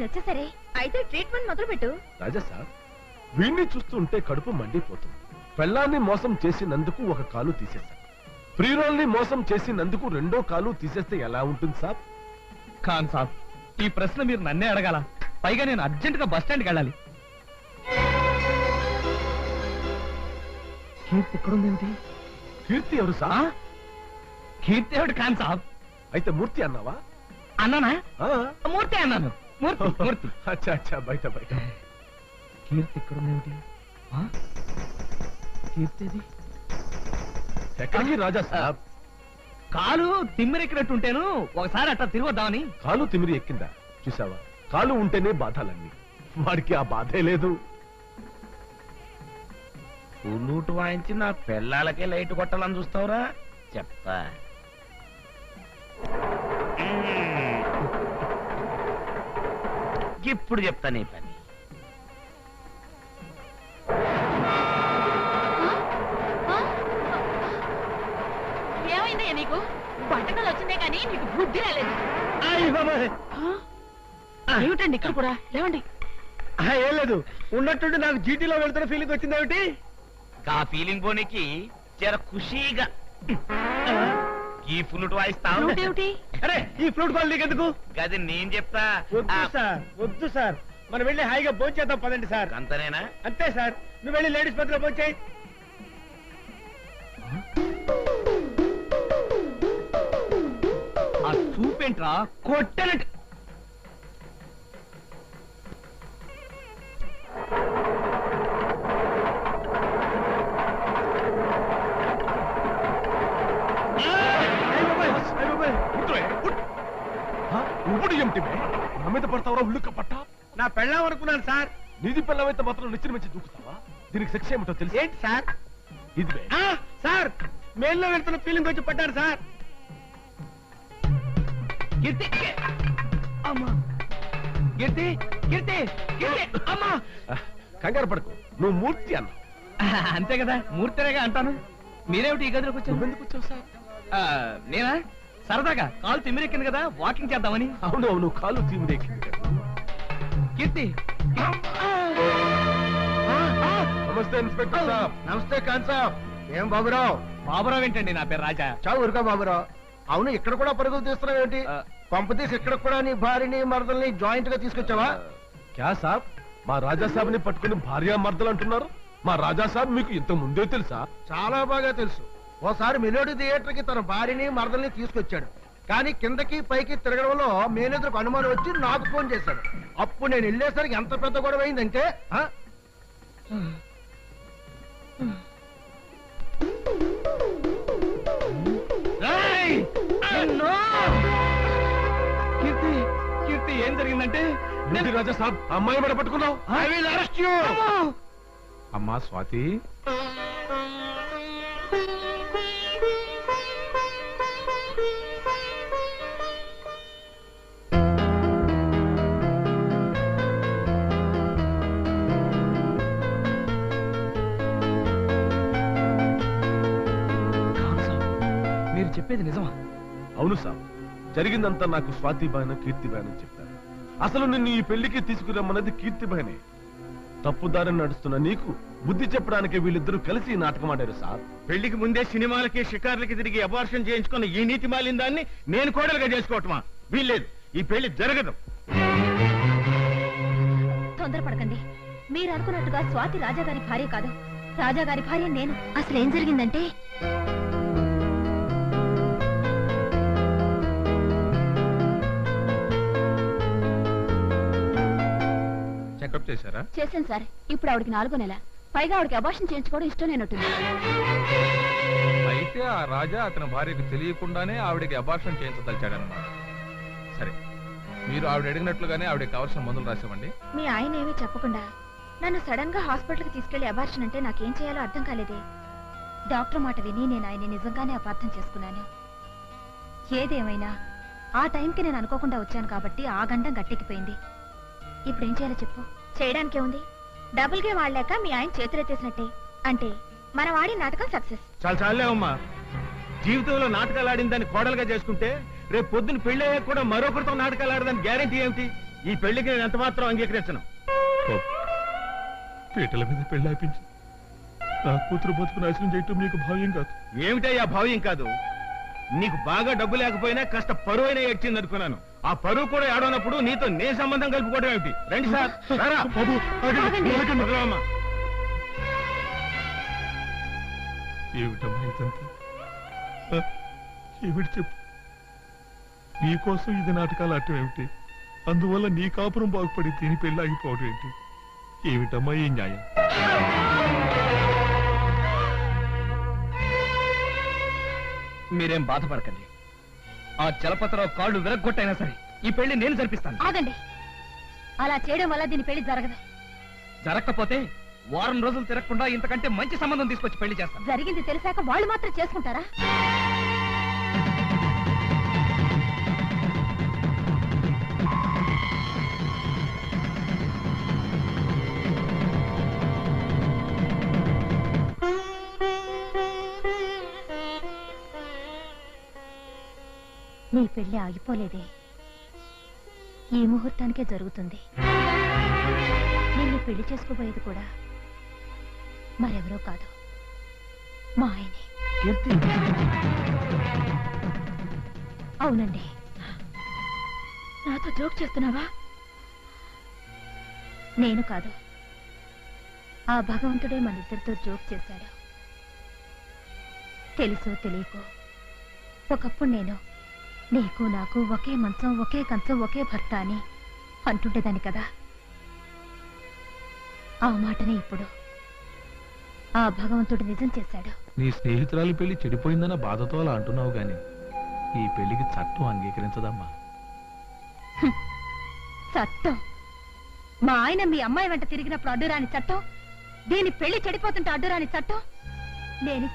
ఆయన వచ్చేసరే అయితే ట్రీట్మెంట్ మొదలు పెట్టు రాజా సార్ వీణ్ణి చూస్తుంటే కడుపు మండిపోతుంది. పెళ్ళాన్ని మోసం చేసినందుకు ఒక కాలు తీసేశారు ప్రియురాల్ని మోసం చేసినందుకు రెండో కాలు తీసేస్తే ఎలా ఉంటుంది సార్? ఖాన్ సాబ్ ఈ ప్రశ్న మీరు నన్నే అడగాల. పైగా నేను అర్జెంట్గా బస్ స్టాండ్కి వెళ్ళాలి. కీర్తి ఎక్కడుందేమిటి కీర్తి ఎవరు? సార్? కీర్తి ఏమిటి ఖాన్ సాబ్? అయితే మూర్తి అన్నావా? అన్నానా? ఆ? మూర్తి అన్నాను. మూర్తి మూర్తి. అచ్చా అచ్చా బయట బయట. కీర్తి ఎక్కడుందేమిటి ఆ? కీర్తి అది ఎక్కడికి రాజా సార్ కాలు తిమ్మిరెక్కినట్టుంటేను ఒకసారి అట్లా తిరిగొద్దామని. కాలు తిమిరి ఎక్కిందా? చూసావా కాలు ఉంటేనే బాధాలన్నీ. వాడికి ఆ బాధే లేదు. పుల్లూటు వాయించి నా పిల్లలకే లైట్ కొట్టాలని చూస్తావురా? చెప్తా. ఇప్పుడు చెప్తా నీ పని. ఏమైందయ్యా నీకు? బట్టకలు వచ్చిందే కానీ నీకు బుద్ధి రాలేదు. ఏమిటండి ఇక్కడ కూడా? లేవండి. ఏం లేదు. ఉన్నట్టుండి నాకు జీటీలో వెళ్తున్న ఫీలింగ్ వచ్చింది ఏమిటి? ఆ ఫీలింగ్ పోనీకి జర ఖుషీగా. ఈ పుల్లుటు వాయిస్తావు? ఏమిటి అరే ఈ ఫ్లూట్ కాల్ నీకెందుకు? గది నేను చెప్తా. వద్దు ఆ, సార్ వద్దు సార్. మనం వెళ్ళి హాయిగా భోంచేద్దాం పదండి సార్. అంతనేనా? అంతే సార్. నువ్వు వెళ్ళి లేడీస్ పత్రిక భోంచేయి ఆ చూపేంట్రా? కొట్టనట్టు మీద పడతావరా ఉల్లుక్క పట్ట? నా పెళ్ళాం అనుకున్నాను సార్. నీది పిల్లవైతే మాత్రం నిచ్చిన మంచి దూకుతావా దీనికి శిక్ష ఏమిటో తెలుసు? ఏంటి సార్? ఇది సార్ మేల్లో వెళ్తున్న ఫీలింగ్ వచ్చి పడ్డారు సార్. కీర్తి అమ్మా. కీర్తి కీర్తి కీర్తి అమ్మా. ఆ, కంగారు పడకు. నువ్వు మూర్తి అన్న. అంతే కదా. మూర్తిరేగా అంటాను. మీరేమిటి ఈ గదిలోకి వచ్చారు? నువ్వెందుకు వచ్చావు సార్? నేనా? సరదాగా కాలు తిమ్మిరెక్కింది కదా వాకింగ్ చేద్దామని. అవును అవును కాలు తీమిరెక్కింది. కదా. కీర్తి. నమస్తే ఇన్స్పెక్టర్ సాబ్. నమస్తే ఖాన్ సాబ్. ఏం బాబురావు? బాబురావు ఏంటండి నా పేరు రాజా? చావు ఊరుకా బాబురావు. అవును ఇక్కడ కూడా పరుగులు తీస్తున్నావు ఏంటి. పంపతీసి ఇక్కడ కూడా నీ భార్యని మరదల్ని జాయింట్గా తీసుకొచ్చావా? క్యా సాబ్? మా రాజా సాబ్ని పట్టుకుని భార్య మర్దలు అంటున్నారు. మా రాజా సాబ్ మీకు ఇంత ముందే తెలుసా? చాలా బాగా తెలుసు. ఓసారి మెలోడీ థియేటర్కి తన భార్యని మరదల్ని తీసుకొచ్చాడు. కానీ కిందకి పైకి తిరగడంలో మేనేజర్కు అనుమానం వచ్చి నాకు ఫోన్ చేశాడు. అప్పుడు నేను వెళ్ళేసరికి ఎంత పెద్ద గొడవ అయిందంటే! కీర్తి కీర్తి ఏం జరిగిందంటే? రాజా సాబ్ అమ్మాయి పట్టుకున్నావు. అమ్మా! స్వాతి. మీరు చెప్పేది నిజమా? అవును సాబ్ జరిగిందంతా నాకు స్వాతి బాయన కీర్తి బాయన చెప్పారు. అసలు నిన్ను ఈ పెళ్ళికి తీసుకురమ్మన్నది కీర్తి బాయనే తప్పుదారిని నడుస్తున్న నీకు బుద్ధి చెప్పడానికి వీళ్ళిద్దరూ కలిసి నాటకం ఆడారు సార్. పెళ్ళికి ముందే సినిమాలకి షికార్లకి తిరిగి అబార్షన్ చేయించుకున్న ఈ నీతి మాలిన దాన్ని నేను కోడలుగా చేసుకోవటమా? వీల్లేదు. ఈ పెళ్ళి జరగదు. తొందరపడకండి. మీరు అనుకున్నట్టుగా స్వాతి రాజాగారి భార్య కాదు. రాజాగారి భార్య నేను. అసలు ఏం జరిగిందంటే? చెకప్ చేశారా? చేశాను సార్. ఇప్పుడు ఆవిడకి నాలుగో నెల. పైగా ఆవిడకి అబార్షన్ చేయించుకోవడం ఇష్టం లేనట్టుంది అయితే ఆ రాజా అతని భార్యకు తెలియకుండానే ఆవిడకి అబార్షన్ చేయించదలిచాడనమాట సరే మీరు ఆవిడ అడిగినట్లుగానే ఆవిడకి కావాల్సిన మందులు రాసివ్వండి. మీ ఆయన ఏమీ చెప్పకుండా నన్ను సడన్గా హాస్పిటల్కి తీసుకెళ్ళి అబార్షన్ అంటే నాకేం చేయాలో అర్థం కాలేదే. డాక్టర్ మాట విని నేను ఆయన నిజంగానే అపార్థం చేసుకున్నాను. ఏదేమైనా ఆ టైంకి నేను అనుకోకుండా వచ్చాను కాబట్టి ఆ గండం గట్టెక్కిపోయింది. ఇప్పుడు ఏం చేయాలో చెప్పు. చేయడానికే ఉంది. డబుల్ గేమ్ ఆడలేక మీ ఆయన చేతులెత్తేసినట్టే. అంటే మనం ఆడి నాటకం సక్సెస్. చాలా చాలే అమ్మా. జీవితంలో నాటకాలు ఆడిన దాన్ని కోడలుగా చేసుకుంటే రేపు పొద్దున పెళ్ళయ్యాక కూడా మరొకరితో నాటకాలు ఆడదాని గ్యారంటీ ఏమిటి? ఈ పెళ్ళికి నేను ఎంత మాత్రం అంగీకరించను. పీటల మీద పెళ్ళి ఆపించి. నా కూతురు బతుకు నాశనం చేయటం మీకు భావ్యం కాదు. ఏమిటయ్యా భావ్యం కాదు? నీకు బాగా డబ్బు లేకపోయినా కాస్త పరువు అయినా ఏడ్చింది అనుకున్నాను ఆ పరువు కూడా ఏడవనప్పుడు నీతో నే సంబంధం కలుపుకోవడం ఏమిటి? రండి సార్. రారా. బాబు ఆగండి, ఆగండి. వదలమ్మా. ఏమిటమ్మా ఇదంతా? ఆ, ఏమిటి చెప్పు? నీకోసం ఇది నాటకాలు ఆడటం ఏమిటి? అందువల్ల నీ కాపురం బాగుపడి దీని పెళ్ళి ఆగిపోవడం ఏంటి? ఏమిటమ్మా ఈ న్యాయం? మీరేం బాధపడకండి. ఆ చలపతిరావు కాళ్ళు విరగ్గొట్టైనా సరే ఈ పెళ్ళి నేను జరిపిస్తాను. ఆగండి. అలా చేయడం వల్ల దీని పెళ్ళి జరగదు. జరగకపోతే వారం రోజులు తిరగకుండా ఇంతకంటే మంచి సంబంధం తీసుకొచ్చి పెళ్ళి చేస్తాను. జరిగింది తెలిసాక వాళ్ళు మాత్రం చేసుకుంటారా? నీ పెళ్ళి ఆగిపోలేదే. ఈ ముహూర్తానికే జరుగుతుంది. నిన్ను పెళ్ళి చేసుకోబోయేది కూడా మరెవరో కాదు మా ఆయనే. అవునండి. నాతో జోక్ చేస్తున్నావా? నేను కాదు. ఆ భగవంతుడే మన ఇద్దరితో జోక్ చేశాడు. తెలుసో తెలియకో ఒకప్పుడు నేను నీకు నాకు ఒకే మంచం ఒకే కంచం ఒకే భర్త అని అంటుండేదాన్ని కదా. ఆ మాటనే ఇప్పుడు ఆ భగవంతుడు నిజం చేశాడు. నీ స్నేహితురాలి పెళ్ళి చెడిపోయిందన్న బాధతో అలా అంటున్నావు గాని ఈ పెళ్ళికి చట్టం అంగీకరించదమ్మా. చట్టం? మా ఆయన మీ అమ్మాయి వెంట తిరిగినప్పుడు అడ్డురాని చట్టం? దీని పెళ్ళి చెడిపోతుంటే అడ్డురాని చట్టం? నేను